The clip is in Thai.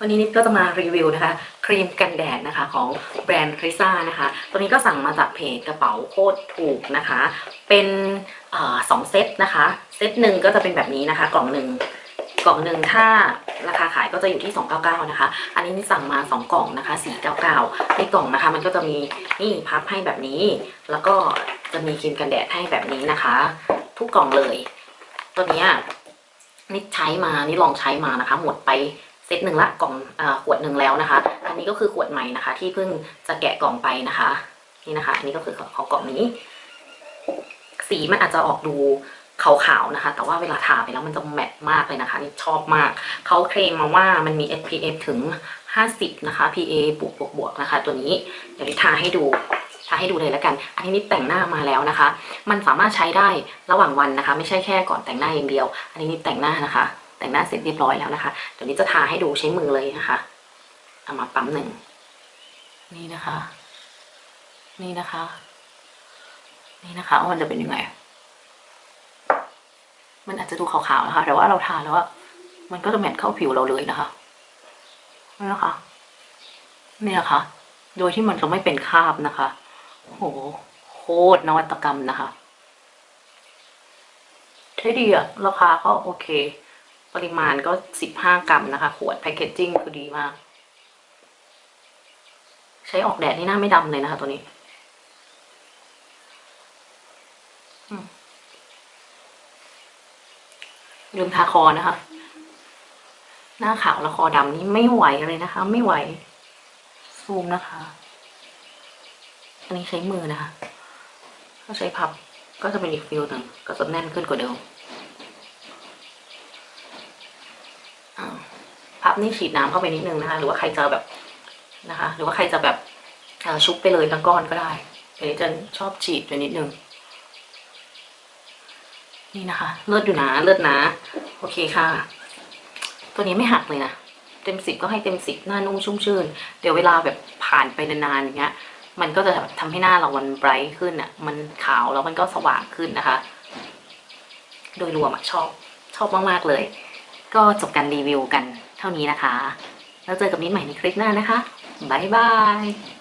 วันนี้นิดก็จะมารีวิวนะคะครีมกันแดดนะคะของแบรนด์คริซ่านะคะ ตัวนี้ก็สั่งมาจากเพจกระเป๋าโคตรถูกนะคะ เป็นอสองเซตนะคะ เซตหนึ่งก็จะเป็นแบบนี้นะคะ กล่องหนึ่งกล่องหนึ่งถ้าราคาขายก็จะอยู่ที่ 299 นะคะ อันนี้นี่สั่งมา 2 กล่องนะคะ 499 ในกล่องนะคะ มันก็จะมีนี่พับให้แบบนี้ แล้วก็จะมีครีมกันแดดให้แบบนี้นะคะ ทุกกล่องเลย ตัวนี้นิดใช้มานี่ลองใช้มานะคะ หมดไป เซตหนึ่งละกล่องอขวดหนึ่งแล้วนะคะ อันนี้ก็คือขวดใหม่นะคะ ที่เพิ่งจะแกะกล่องไปนะคะ นี่นะคะ อันนี้ก็คือของกล่องนี้ สีมันอาจจะออกดูขาวๆนะคะ แต่ว่าเวลาทาไปแล้วมันจะแมตต์มากเลยนะคะ นี่ชอบมาก เขาเคลมมาว่ามันมี SPF ถึง 50 นะคะ PA บวกบวกบวกนะคะ ตัวนี้ เดี๋ยวทาให้ดู ทาให้ดูเลยแล้วกัน อันนี้นิดแต่งหน้ามาแล้วนะคะ มันสามารถใช้ได้ระหว่างวันนะคะ ไม่ใช่แค่ก่อนแต่งหน้าอย่างเดียว อันนี้นิดแต่งหน้านะคะ แต่งหน้าเสร็จเรียบร้อยแล้วนะคะเดี๋ยวนี้จะทาให้ดูใช้มือเลยนะคะ เอามาปั๊มหนึ่งนี่นะคะ นี่นะคะ นี่นะคะว่ามันจะเป็นยังไง มันอาจจะดูขาวๆนะคะ แต่ว่าเราทาแล้วมันก็จะแมทเข้าผิวเราเลยนะคะนี่นะคะ นี่นะคะ โดยที่มันจะไม่เป็นคราบนะคะโหโคตรนวัตกรรมนะคะใช้ดีอะราคาก็โอเค ริมาณก็สิบห้ากรัมนะคะ ขวดแพคเกจจิ้งคือดีมาก ใช้ออกแดดนี่หน้าไม่ดำเลยนะคะตัวนี้ลืมทาคอนะคะ หน้าขาวและคอดำนี่ไม่ไหวเลยนะคะ ไม่ไหว ซูมนะคะ อันนี้ใช้มือนะคะ ถ้าใช้พับก็จะเป็นอีกฟิลหนึ่งก็จะแน่นขึ้นกว่าเดิมอ่า พับนี่ฉีดน้ำเข้าไปนิดนึงนะคะ หรือว่าใครจะแบบนะคะ หรือว่าใครจะแบบชุบไปเลยทั้งก้อนก็ได้เดี๋ยวนี้จะชอบฉีดไปนิดนึงนี่นะคะเลือดอยู่นะเลือดนะ โอเคค่ะ ตัวนี้ไม่หักเลยนะเต็มสิบก็ให้เต็มสิบหน้านุ่มชุ่มชื่น เดี๋ยวเวลาแบบผ่านไปนานๆอย่างเงี้ย มันก็จะแบบทำให้หน้าเรามันไบรท์ขึ้นอะ มันขาวแล้วมันก็สว่างขึ้นนะคะ โดยรวมอะชอบชอบมากๆเลย ก็จบการรีวิวกัน เท่านี้นะคะ แล้วเจอกับนิดใหม่ในคลิปหน้านะคะ บ๊ายบาย